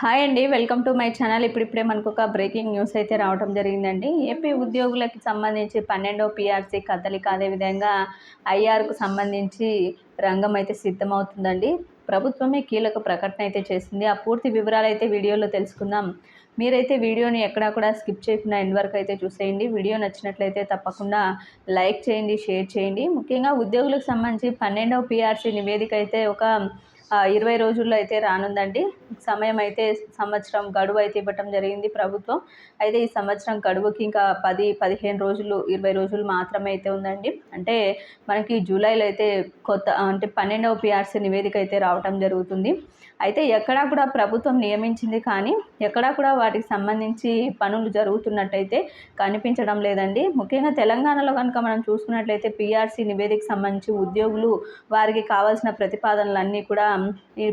Hi అండి welcome to my channel. ఇప్పుడిప్పుడే మనకు ఒక బ్రేకింగ్ న్యూస్ అయితే రావడం జరిగిందండి. ఏపీ ఉద్యోగులకి సంబంధించి పన్నెండో పీఆర్సీ కదలిక అదేవిధంగా ఐఆర్కు సంబంధించి రంగం అయితే సిద్ధమవుతుందండి. ప్రభుత్వమే కీలక ప్రకటన అయితే చేసింది. ఆ పూర్తి వివరాలు అయితే వీడియోలో తెలుసుకుందాం. మీరైతే వీడియోని ఎక్కడా కూడా స్కిప్ చేయకుండా ఎండ్ వరకు అయితే చూసేయండి. వీడియో నచ్చినట్లయితే తప్పకుండా లైక్ చేయండి షేర్ చేయండి. ముఖ్యంగా ఉద్యోగులకు సంబంధించి పన్నెండవ పీఆర్సీ నివేదిక అయితే ఒక ఇరవై రోజుల్లో అయితే రానుందండి. సమయం అయితే సంవత్సరం గడువు అయితే ఇవ్వటం జరిగింది ప్రభుత్వం. అయితే ఈ సంవత్సరం గడువుకి ఇంకా పది పదిహేను రోజులు ఇరవై రోజులు మాత్రమే అయితే ఉందండి. అంటే మనకి జూలైలో అయితే కొత్త అంటే పన్నెండవ పిఆర్సీ నివేదిక అయితే రావటం జరుగుతుంది. అయితే ఎక్కడా కూడా ప్రభుత్వం నియమించింది కానీ ఎక్కడా కూడా వాటికి సంబంధించి పనులు జరుగుతున్నట్టయితే కనిపించడం లేదండి. ముఖ్యంగా తెలంగాణలో కనుక మనం చూసుకున్నట్లయితే పిఆర్సీ నివేదిక సంబంధించి ఉద్యోగులు వారికి కావాల్సిన ప్రతిపాదనలన్నీ కూడా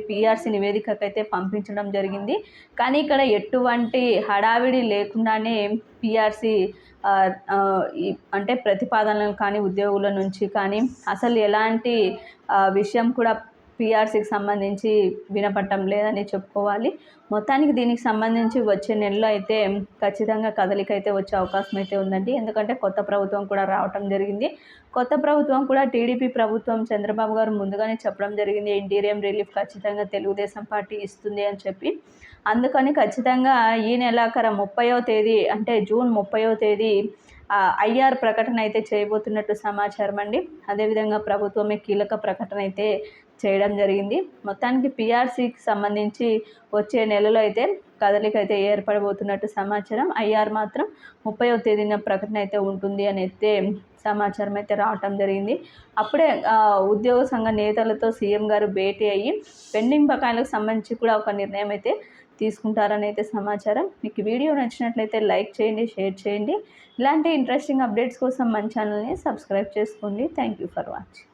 పిఆర్సీ నివేదికకైతే పంపించడం జరిగింది. కానీ ఇక్కడ ఎటువంటి హడావిడి లేకుండానే పిఆర్సీ అంటే ప్రతిపాదనలు కానీ ఉద్యోగుల నుంచి కానీ అసలు ఎలాంటి విషయం కూడా పిఆర్సీకి సంబంధించి వినపడటం లేదని చెప్పుకోవాలి. మొత్తానికి దీనికి సంబంధించి వచ్చే నెలలో అయితే ఖచ్చితంగా కదలిక అయితే వచ్చే అవకాశం అయితే ఉందండి. ఎందుకంటే కొత్త ప్రభుత్వం కూడా రావటం జరిగింది. కొత్త ప్రభుత్వం కూడా టీడీపీ ప్రభుత్వం చంద్రబాబు గారు ముందుగానే చెప్పడం జరిగింది. ఇంటీరియం రిలీఫ్ ఖచ్చితంగా తెలుగుదేశం పార్టీ ఇస్తుంది అని చెప్పి. అందుకని ఖచ్చితంగా ఈ నెలాఖర ముప్పయో తేదీ అంటే జూన్ ముప్పయో తేదీ ఐఆర్ ప్రకటన అయితే చేయబోతున్నట్టు సమాచారం అండి. అదేవిధంగా ప్రభుత్వమే కీలక ప్రకటన అయితే చేయడం జరిగింది. మొత్తానికి పిఆర్సీకి సంబంధించి వచ్చే నెలలో అయితే కదలిక అయితే ఏర్పడబోతున్నట్టు సమాచారం. ఐఆర్ మాత్రం ముప్పైవ తేదీన ప్రకటన అయితే ఉంటుంది అని అయితే సమాచారం అయితే రావటం జరిగింది. అప్పుడే ఉద్యోగ సంఘ నేతలతో సీఎం గారు భేటీ అయ్యి పెండింగ్ బకాయిలకు సంబంధించి కూడా ఒక నిర్ణయం అయితే తీసుకుంటారని అయితే సమాచారం. మీకు వీడియో నచ్చినట్లయితే లైక్ చేయండి షేర్ చేయండి. ఇలాంటి ఇంట్రెస్టింగ్ అప్డేట్స్ కోసం మన ఛానల్ని సబ్స్క్రైబ్ చేసుకోండి. Thank you for watching.